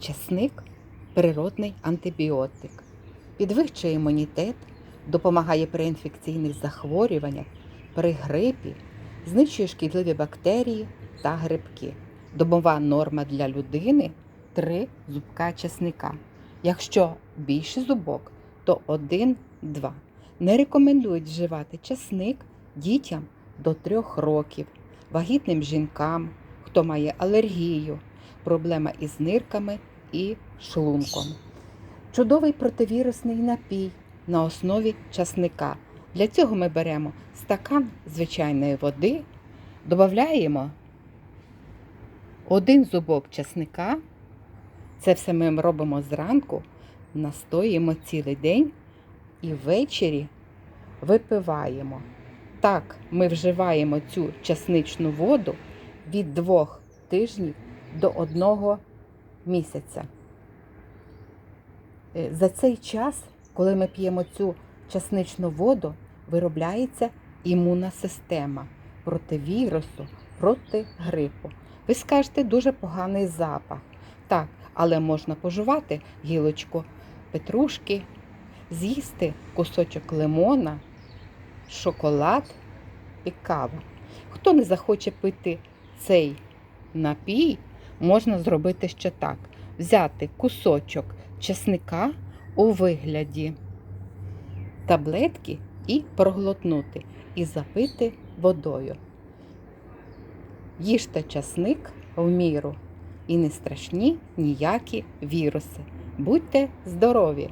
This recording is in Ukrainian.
Часник природний антибіотик. Підвищує імунітет, допомагає при інфекційних захворюваннях, при грипі, знищує шкідливі бактерії та грибки. Добова норма для людини 3 зубка часника. Якщо більше зубок, то 1-2. Не рекомендують вживати часник дітям до 3 років, вагітним жінкам, хто має алергію, проблема із нирками і шлунком. Чудовий противірусний напій на основі часника. Для цього ми беремо стакан звичайної води, додаємо один зубок часника. Це все ми робимо зранку, настоїмо цілий день і ввечері випиваємо. Так, ми вживаємо цю часничну воду від двох тижнів до одного місяця. Е, За цей час, коли ми п'ємо цю часничну воду, виробляється імунна система проти вірусу, проти грипу. Ви скажете, дуже поганий запах. Так, але можна пожувати гілочку петрушки, з'їсти кусочок лимона, шоколад і каву. Хто не захоче пити цей напій, можна зробити ще так: взяти кусочок чесника у вигляді таблетки і проглотнути, і запити водою. Їжте часник в міру і не страшні ніякі віруси. Будьте здорові!